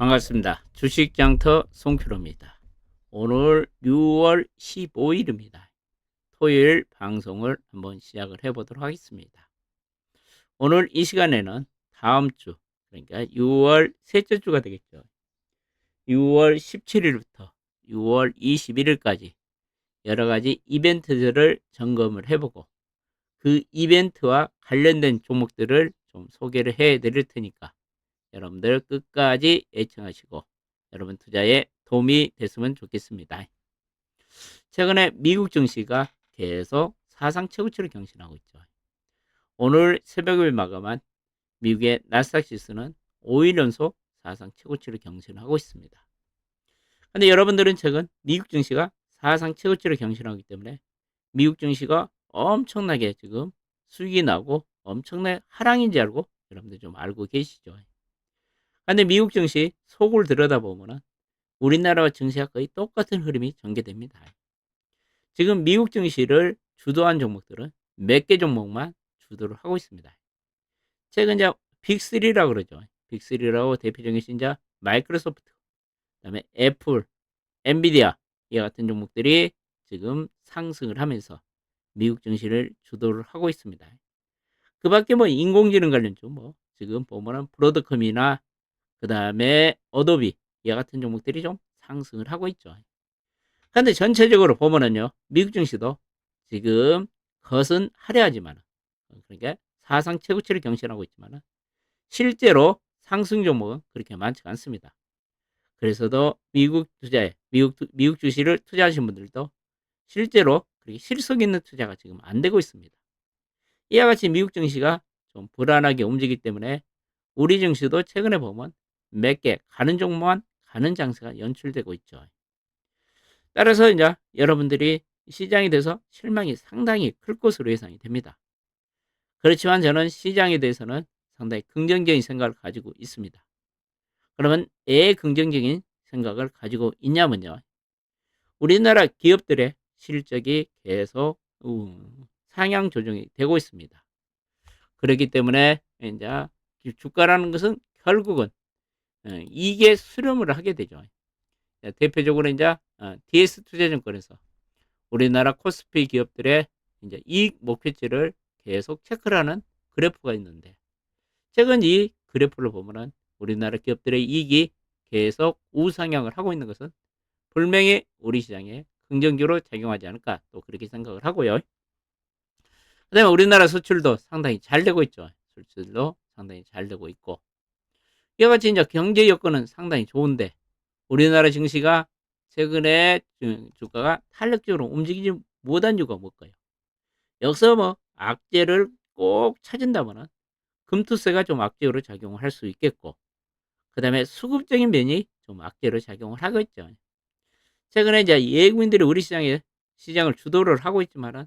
반갑습니다. 주식장터 송큐로입니다. 오늘 6월 15일입니다. 토요일 방송을 한번 시작을 해보도록 하겠습니다. 오늘 이 시간에는 다음 주, 그러니까 6월 셋째 주가 되겠죠. 6월 17일부터 6월 21일까지 여러 가지 이벤트들을 점검을 해보고 그 이벤트와 관련된 종목들을 좀 소개를 해 드릴 테니까 여러분들 끝까지 애청하시고 여러분 투자에 도움이 됐으면 좋겠습니다. 최근에 미국 증시가 계속 사상 최고치를 경신하고 있죠. 오늘 새벽을 마감한 미국의 나스닥 지수는 5일 연속 사상 최고치를 경신하고 있습니다. 근데 여러분들은 최근 미국 증시가 사상 최고치를 경신하기 때문에 미국 증시가 엄청나게 지금 수익이 나고 엄청나게 하락인 지 알고 여러분들 좀 알고 계시죠. 근데 미국 증시 속을 들여다보면 우리나라와 증시가 거의 똑같은 흐름이 전개됩니다. 지금 미국 증시를 주도한 종목들은 몇 개 종목만 주도를 하고 있습니다. 최근 이제 빅3라고 그러죠. 빅3라고 대표적인 신자 마이크로소프트, 그다음에 애플, 엔비디아 이 같은 종목들이 지금 상승을 하면서 미국 증시를 주도를 하고 있습니다. 그 밖에 뭐 인공지능 관련주 뭐 지금 보면은 브로드컴이나 그 다음에 어도비 이 같은 종목들이 좀 상승을 하고 있죠. 근데 전체적으로 보면은요, 미국 증시도 지금 겉은 화려하지만, 그러니까 사상 최고치를 경신하고 있지만, 실제로 상승 종목은 그렇게 많지가 않습니다. 그래서도 미국 투자에, 미국, 미국 주식을 투자하신 분들도 실제로 그렇게 실속 있는 투자가 지금 안 되고 있습니다. 이와 같이 미국 증시가 좀 불안하게 움직이기 때문에 우리 증시도 최근에 보면 몇 개 가는 종목만 가는 장세가 연출되고 있죠. 따라서 이제 여러분들이 시장에 대해서 실망이 상당히 클 것으로 예상이 됩니다. 그렇지만 저는 시장에 대해서는 상당히 긍정적인 생각을 가지고 있습니다. 그러면 왜 긍정적인 생각을 가지고 있냐면요. 우리나라 기업들의 실적이 계속 상향 조정이 되고 있습니다. 그렇기 때문에 이제 주가라는 것은 결국은 어, 이게 수렴을 하게 되죠. 대표적으로 이제 어, DS 투자증권에서 우리나라 코스피 기업들의 이제 이익 목표치를 계속 체크를 하는 그래프가 있는데 최근 이 그래프를 보면은 우리나라 기업들의 이익이 계속 우상향을 하고 있는 것은 분명히 우리 시장에 긍정적으로 작용하지 않을까 또 그렇게 생각을 하고요. 그 다음에 우리나라 수출도 상당히 잘 되고 있죠. 수출도 상당히 잘 되고 있고 이와 같이 이제 경제 여건은 상당히 좋은데 우리나라 증시가 최근에 주가가 탄력적으로 움직이지 못한 이유가 뭘까요? 여기서 뭐 악재를 꼭 찾은다면은 금투세가 좀 악재로 작용을 할 수 있겠고 그 다음에 수급적인 면이 좀 악재로 작용을 하겠죠. 최근에 이제 예국인들이 우리 시장에 시장을 주도를 하고 있지만은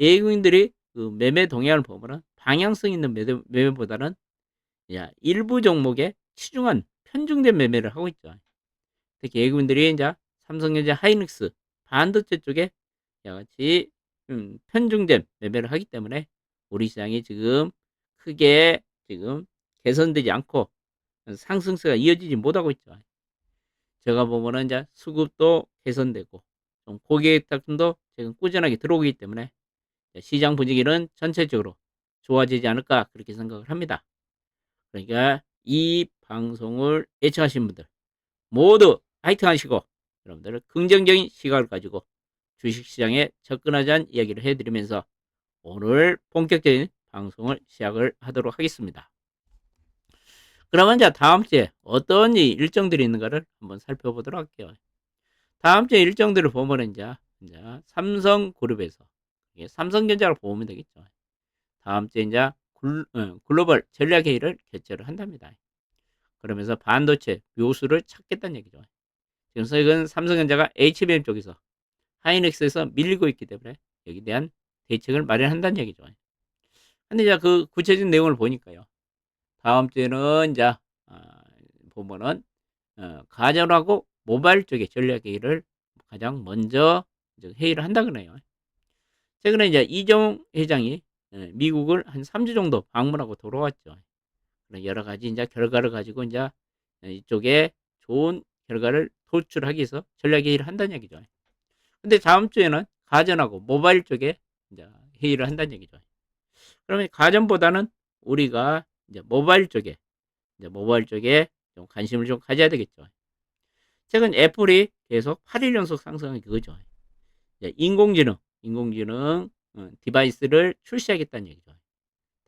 예국인들이 그 매매 동향을 보면은 방향성 있는 매매, 매매보다는 야, 일부 종목에 치중한 편중된 매매를 하고 있죠. 특히 외국인들이 이제 삼성전자 하이닉스 반도체 쪽에 같이 음, 편중된 매매를 하기 때문에 우리 시장이 지금 크게 지금 개선되지 않고 상승세가 이어지지 못하고 있죠. 제가 보면은 이제 수급도 개선되고 좀 고객 탁도 지금 꾸준하게 들어오기 때문에 시장 분위기는 전체적으로 좋아지지 않을까 그렇게 생각을 합니다. 그러니까 이 방송을 애청하신 분들 모두 화이팅 하시고 여러분들 긍정적인 시각을 가지고 주식시장에 접근하자는 이야기를 해드리면서 오늘 본격적인 방송을 시작을 하도록 하겠습니다. 그러면 이제 다음 주에 어떤 일정들이 있는가를 한번 살펴보도록 할게요. 다음 주에 일정들을 보면 이제, 이제 삼성그룹에서 삼성전자를 보면 되겠죠. 다음 주에 이제 어, 글로벌 전략 회의를 개최를 한답니다. 그러면서 반도체 묘수를 찾겠다는 얘기죠. 지금 최근 삼성전자가 HBM 쪽에서 하이닉스에서 밀리고 있기 때문에 여기에 대한 대책을 마련한다는 얘기죠. 근데 이제 그 구체적인 내용을 보니까요. 다음 주에는 이제 어, 보면은 어, 가전하고 모바일 쪽의 전략 회의를 가장 먼저 회의를 한다 그래요. 최근에 이제 이정 회장이 예, 미국을 한 3주 정도 방문하고 돌아왔죠. 여러 가지 이제 결과를 가지고 이제 이쪽에 좋은 결과를 도출하기 위해서 전략 회의를 한다는 얘기죠. 근데 다음 주에는 가전하고 모바일 쪽에 이제 회의를 한다는 얘기죠. 그러면 가전보다는 우리가 이제 모바일 쪽에 이제 모바일 쪽에 좀 관심을 좀 가져야 되겠죠. 최근 애플이 계속 8일 연속 상승한 그거죠. 인공지능, 인공지능 어, 디바이스를 출시하겠다는 얘기죠.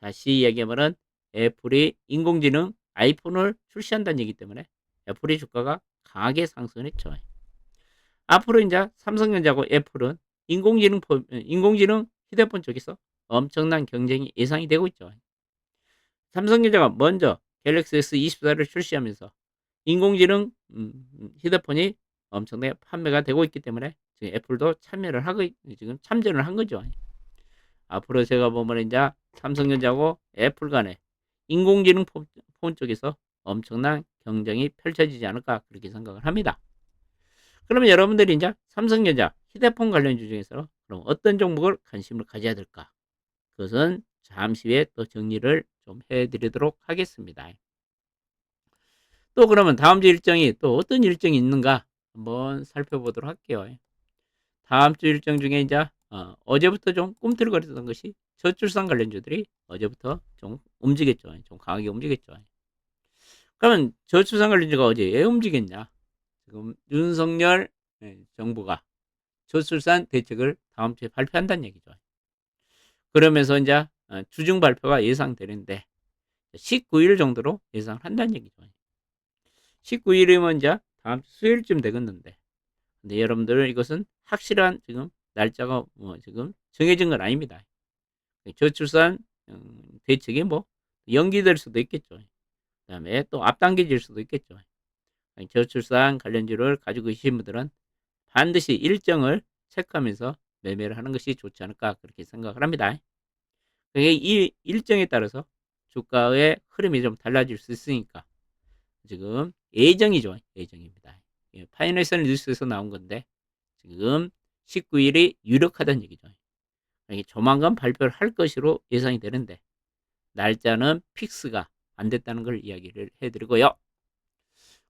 다시 이야기하면은 애플이 인공지능 아이폰을 출시한다는 얘기 때문에 애플의 주가가 강하게 상승을 했죠. 앞으로 이제 삼성전자하고 애플은 인공지능 포- 어, 인공지능 휴대폰 쪽에서 엄청난 경쟁이 예상이 되고 있죠. 삼성전자가 먼저 갤럭시 S24를 출시하면서 인공지능 음, 음, 휴대폰이 엄청나게 판매가 되고 있기 때문에 지금 애플도 참여를 하고 있- 지금 참전을 한 거죠. 앞으로 제가 보면 이제 삼성전자하고 애플 간에 인공지능 폰, 폰 쪽에서 엄청난 경쟁이 펼쳐지지 않을까 그렇게 생각을 합니다. 그러면 여러분들이 이제 삼성전자 휴대폰 관련주 중에서 그럼 어떤 종목을 관심을 가져야 될까? 그것은 잠시 후에 또 정리를 좀 해드리도록 하겠습니다. 또 그러면 다음 주 일정이 또 어떤 일정이 있는가 한번 살펴보도록 할게요. 다음 주 일정 중에 이제 어, 제부터 좀 꿈틀거리던 것이 저출산 관련주들이 어제부터 좀 움직였죠. 좀 강하게 움직였죠. 그러면 저출산 관련주가 어제 왜 움직였냐? 지금 윤석열 예, 정부가 저출산 대책을 다음 주에 발표한다는 얘기죠. 그러면서 이제 어, 주중 발표가 예상되는데 19일 정도로 예상을 한다는 얘기죠. 19일이면 이제 다음 주 수요일쯤 되겠는데 근데 여러분들 이것은 확실한 지금 날짜가 뭐 지금 정해진 건 아닙니다. 저출산 음, 대책이 뭐 연기될 수도 있겠죠. 그 다음에 또 앞당겨질 수도 있겠죠. 저출산 관련주를 가지고 계신 분들은 반드시 일정을 체크하면서 매매를 하는 것이 좋지 않을까 그렇게 생각을 합니다. 이 일정에 따라서 주가의 흐름이 좀 달라질 수 있으니까 지금 예정이죠. 예정입니다. 파이낸셜 뉴스에서 나온 건데 지금 19일이 유력하다는 얘기죠. 조만간 발표를 할 것으로 예상이 되는데 날짜는 픽스가 안 됐다는 걸 이야기를 해드리고요.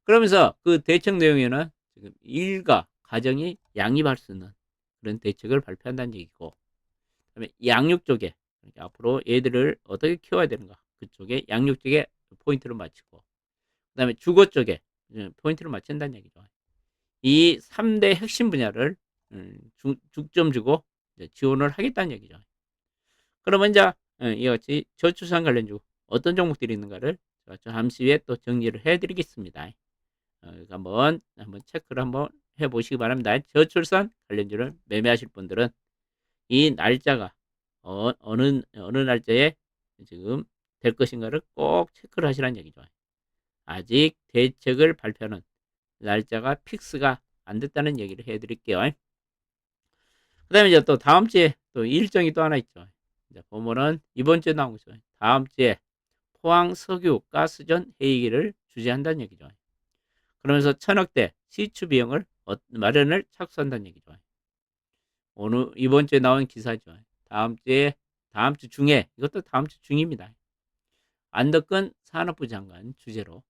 그러면서 그 대책 내용에는 지금 일가 가정이 양립할 수 있는 그런 대책을 발표한다는 얘기고 그다음에 양육 쪽에 앞으로 얘들을 어떻게 키워야 되는가 그쪽에 양육 쪽에 포인트를 맞추고 그 다음에 주거 쪽에 포인트를 맞춘다는 얘기죠. 이 3대 핵심 분야를 음, 중 점 주고 지원을 하겠다는 얘기죠. 그러면 이제 어, 이같이 저출산 관련주 어떤 종목들이 있는가를 잠시 후에 또 정리를 해드리겠습니다. 어, 한번 한번 체크를 한번 해보시기 바랍니다. 저출산 관련주를 매매하실 분들은 이 날짜가 어, 어느 어느 날짜에 지금 될 것인가를 꼭 체크를 하시라는 얘기죠. 아직 대책을 발표하는 날짜가 픽스가 안 됐다는 얘기를 해드릴게요. 그 다음에 이제 또 다음 주에 또 일정이 또 하나 있죠. 이제 보면은 이번 주에 나온 거죠. 다음 주에 포항 석유 가스전 회의를 주재한다는 얘기죠. 그러면서 천억대 시추 비용을 어, 마련을 착수한다는 얘기죠. 오늘 이번 주에 나온 기사죠. 다음 주에 다음 주 중에 이것도 다음 주 중입니다. 안덕근 산업부 장관 주재로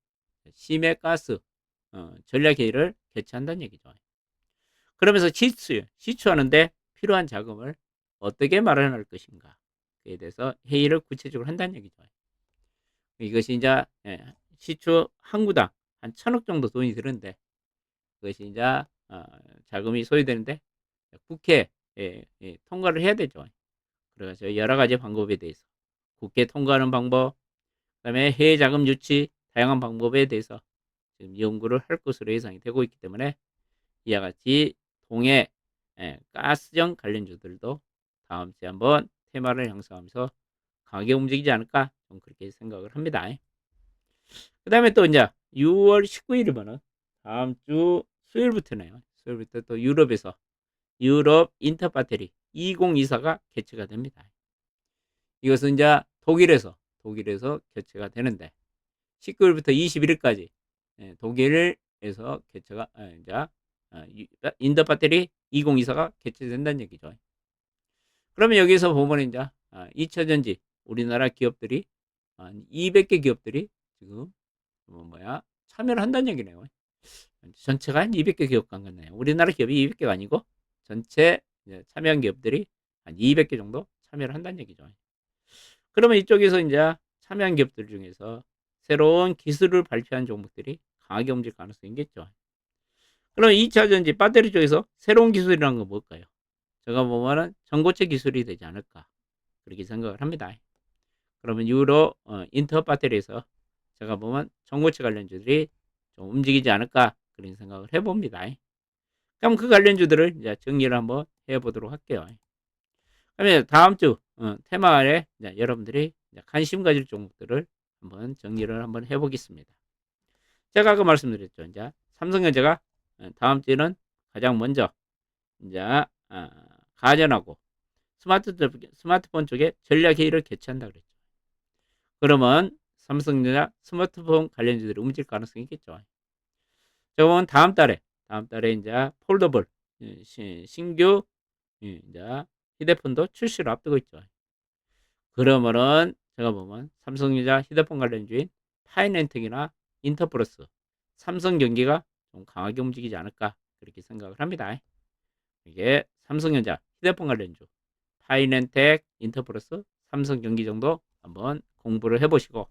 심해가스 어, 전략회의를 개최한다는 얘기죠. 그러면서 시추, 시추하는데 필요한 자금을 어떻게 마련할 것인가 그에 대해서 회의를 구체적으로 한다는 얘기죠. 이것이 이제 예, 시추 한 구당 한 천억 정도 돈이 드는데 그것이 이제 어, 자금이 소요되는데 국회 예, 예, 통과를 해야 되죠. 그래서 여러 가지 방법에 대해서 국회 통과하는 방법, 그다음에 해외 자금 유치 다양한 방법에 대해서 지금 연구를 할 것으로 예상이 되고 있기 때문에 이와 같이 동해 예, 가스정 관련주들도 다음 주에 한번 테마를 형성하면서 강하게 움직이지 않을까 좀 그렇게 생각을 합니다. 그 다음에 또 이제 6월 19일이면은 다음 주 수요일부터네요. 수요일부터 또 유럽에서 유럽 인터 배터리 2024가 개최가 됩니다. 이것은 이제 독일에서 독일에서 개최가 되는데 19일부터 21일까지 예, 독일에서 개최가 아, 이제 아, 인더 배터리 2024가 개최된다는 얘기죠. 그러면 여기서 보면 이제 2차전지 아, 우리나라 기업들이 한 200개 기업들이 지금 뭐 뭐야 참여를 한다는 얘기네요. 전체가 한 200개 기업가 같네요. 우리나라 기업이 200개가 아니고 전체 참여한 기업들이 한 200개 정도 참여를 한다는 얘기죠. 그러면 이쪽에서 이제 참여한 기업들 중에서 새로운 기술을 발표한 종목들이 강하게 움직일 가능성이 있겠죠. 그럼 2차 전지 배터리 쪽에서 새로운 기술이라는 건 뭘까요? 제가 보면은 전고체 기술이 되지 않을까 그렇게 생각을 합니다. 그러면 유로 어, 인터 배터리에서 제가 보면 전고체 관련주들이 좀 움직이지 않을까 그런 생각을 해봅니다. 그럼 그 관련주들을 이제 정리를 한번 해보도록 할게요. 그러면 다음 주 어, 테마 아래 여러분들이 관심 가질 종목들을 한번 정리를 한번 해보겠습니다. 제가 아까 말씀드렸죠. 이제 삼성전자가 어, 다음 주에는 가장 먼저 이제 아, 가전하고 스마트 스마트폰 쪽에 전략 회의를 개최한다 그랬죠. 그러면 삼성전자 스마트폰 관련주들이 움직일 가능성이 있겠죠. 보면 다음 달에 다음 달에 이제 폴더블 예, 신규 예, 이제 휴대폰도 출시를 앞두고 있죠. 그러면은 제가 보면 삼성전자 휴대폰 관련주인 파이낸텍이나 인터플러스, 삼성 경기가 좀 강하게 움직이지 않을까 그렇게 생각을 합니다. 이게 삼성전자 휴대폰 관련주 파이낸텍, 인터플러스, 삼성 경기 정도 한번 공부를 해보시고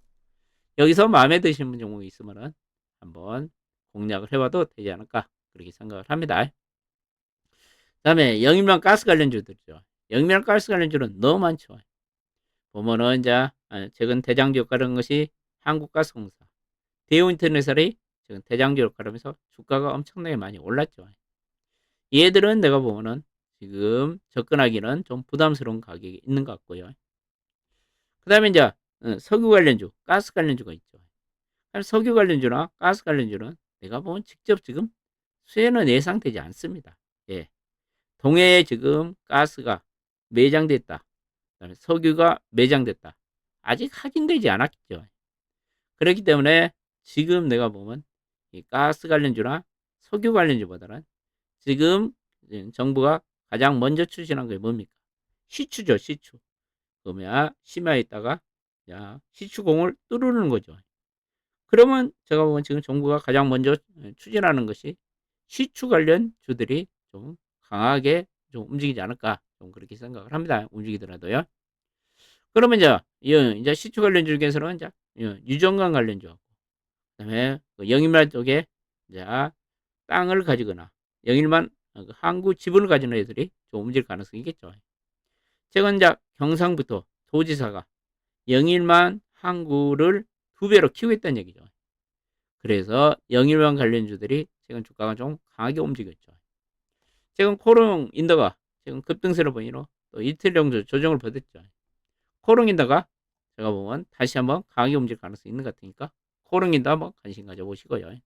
여기서 마음에 드시는 종목이 있으면은 한번 공략을 해봐도 되지 않을까 그렇게 생각을 합니다. 다음에 영일만 가스 관련주들이죠. 영일만 가스 관련주는 너무 많죠. 보면은 이제 아, 최근 대장주 효과라는 것이 한국가스공사, 대우인터내설이 지금 대장주 효과라면서 주가가 엄청나게 많이 올랐죠. 얘들은 내가 보면은 지금 접근하기는 좀 부담스러운 가격이 있는 것 같고요. 그 다음에 이제 어, 석유 관련주, 가스 관련주가 있죠. 석유 관련주나 가스 관련주는 내가 보면 직접 지금 수혜는 예상되지 않습니다. 예. 동해에 지금 가스가 매장됐다. 그다음에 석유가 매장됐다. 아직 확인되지 않았죠. 그렇기 때문에 지금 내가 보면 이 가스 관련주나 석유 관련주보다는 지금 정부가 가장 먼저 추진한 게 뭡니까? 시추죠, 시추. 그러면 심야에 있다가 야, 시추공을 뚫는 거죠. 그러면 제가 보면 지금 정부가 가장 먼저 추진하는 것이 시추 관련 주들이 좀 강하게 좀 움직이지 않을까 좀 그렇게 생각을 합니다. 움직이더라도요. 그러면 이제 이제 시추 관련 중에서는 이제 유정관 관련주, 그다음에 그 영일만 쪽에 이제 땅을 가지거나 영일만 그 항구 지분을 가지는 애들이 좀 움직일 가능성이 있겠죠. 최근 이제 경상부터 도지사가 영일만 항구를 두 배로 키우겠다는 얘기죠. 그래서 영일만 관련주들이 최근 주가가 좀 강하게 움직였죠. 최근 코롱 인더가 지금 급등세를 보이로 또 이틀 정도 조정을 받았죠. 코롱 인더가 제가 보면 다시 한번 강하게 움직일 가능성이 있는 것 같으니까 인더 한번 관심 가져보시고요. 그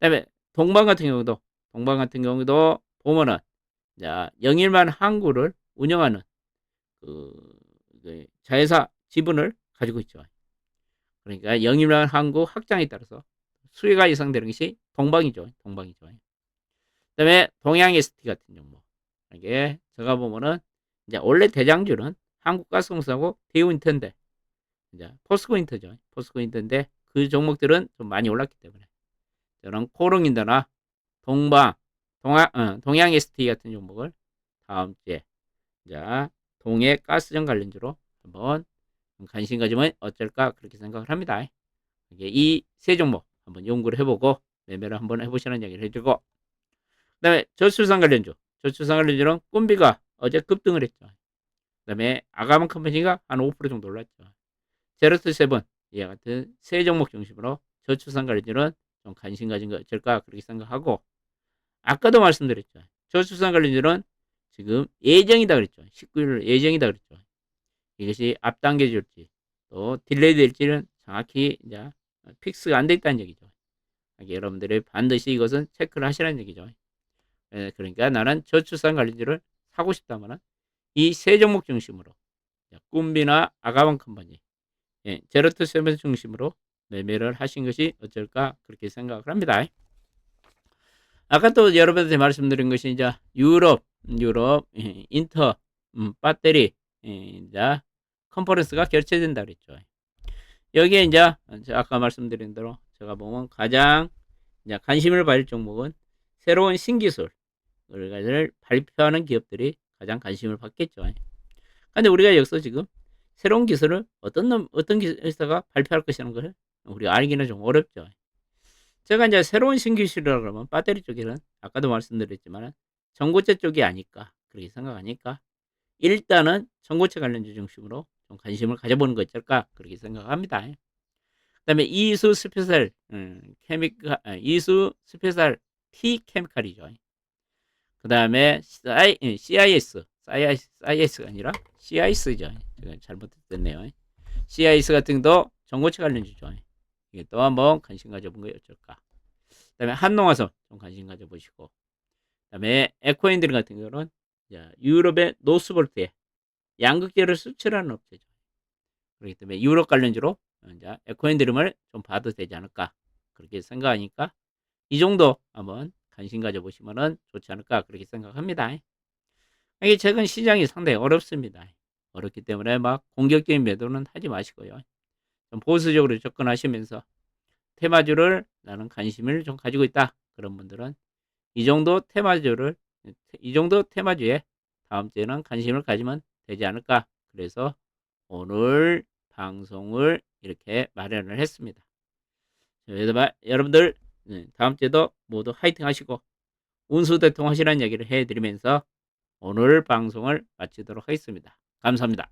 다음에 동방 같은 경우도 동방 같은 경우도 보면은 자 영일만 항구를 운영하는 그, 그 자회사 지분을 가지고 있죠. 그러니까 영일만 항구 확장에 따라서 수혜가 예상되는 것이 동방이죠. 동방이죠. 그 다음에 동양 ST 같은 종목. 이게 제가 보면은 이제 원래 대장주는 한국가스공사하고 대우인터인데 이제 포스코인터죠. 포스코인터인데 그 종목들은 좀 많이 올랐기 때문에 저는 코롱인더나 동방, 동아, 어, 동양 ST 같은 종목을 다음 주에 자 동해 가스전 관련주로 한번 관심 가지면 어쩔까 그렇게 생각을 합니다. 이세 종목 한번 연구를 해보고 매매를 한번 해보시는 얘기를 해주고 그 다음에 저출산 관련주 저출산 관련주는 꿈비가 어제 급등을 했죠. 그 다음에 아가만 컴퍼니가 한 5% 정도 올랐죠. 제로트 세븐 이와 같은 세 종목 중심으로 저출산 관련주는 좀 관심 가진 거 어쩔까 그렇게 생각하고 아까도 말씀드렸죠. 저출산 관련주는 지금 예정이다 그랬죠. 19일 예정이다 그랬죠. 이것이 앞당겨 질지 또 딜레이 될지는 정확히 이제 픽스가 안 돼 있다는 얘기죠. 여러분들이 반드시 이것은 체크를 하시라는 얘기죠. 예, 그러니까 나는 저출산 관련주를 사고 싶다면 이세 종목 중심으로 꿈비나 아가방 컴퍼니 예, 제로트 세븐 중심으로 매매를 하신 것이 어쩔까 그렇게 생각을 합니다. 아까 또 여러분한테 말씀드린 것이 이제 유럽 유럽 예, 인터 음, 배터리 예, 이제 컨퍼런스가 결체된다 그랬죠. 여기에 이제 아까 말씀드린 대로 제가 보면 가장 이제 관심을 받을 종목은 새로운 신기술을 발표하는 기업들이 가장 관심을 받겠죠. 근데 우리가 여기서 지금 새로운 기술을 어떤 놈, 어떤 기술사가 발표할 것이라는 걸 우리가 알기는 좀 어렵죠. 제가 이제 새로운 신기술이라 그러면 배터리 쪽에는 아까도 말씀드렸지만 전고체 쪽이 아닐까 그렇게 생각하니까 일단은 전고체 관련주 중심으로 좀 관심을 가져보는 거 어쩔까 그렇게 생각합니다. 그다음에 이수 스페셜 음, 케미칼 아, 이수 스페셜 T 케미칼이죠. 그다음에 CIS CIS가 아니라 CIS죠. 제가 잘못했네요. CIS 같은 것도 전고체 관련 주죠. 이게 또 한번 관심 가져본 거 어쩔까. 그 다음에 한농화섬 좀 관심 가져보시고 그 다음에 에코인들 같은 경우는 유럽의 노스볼트에 양극재를 수출하는 업체죠. 그렇기 때문에 유럽 관련주로 이제 에코인드림을 좀 봐도 되지 않을까 그렇게 생각하니까 이 정도 한번 관심 가져보시면 좋지 않을까 그렇게 생각합니다. 이게 최근 시장이 상당히 어렵습니다. 어렵기 때문에 막 공격적인 매도는 하지 마시고요. 좀 보수적으로 접근하시면서 테마주를 나는 관심을 좀 가지고 있다. 그런 분들은 이 정도 테마주를 이 정도 테마주에 다음 주에는 관심을 가지면 되지 않을까. 그래서 오늘 방송을 이렇게 마련을 했습니다. 여러분들 네, 다음 주에도 모두 화이팅 하시고 운수 대통하시라는 얘기를 해드리면서 오늘 방송을 마치도록 하겠습니다. 감사합니다.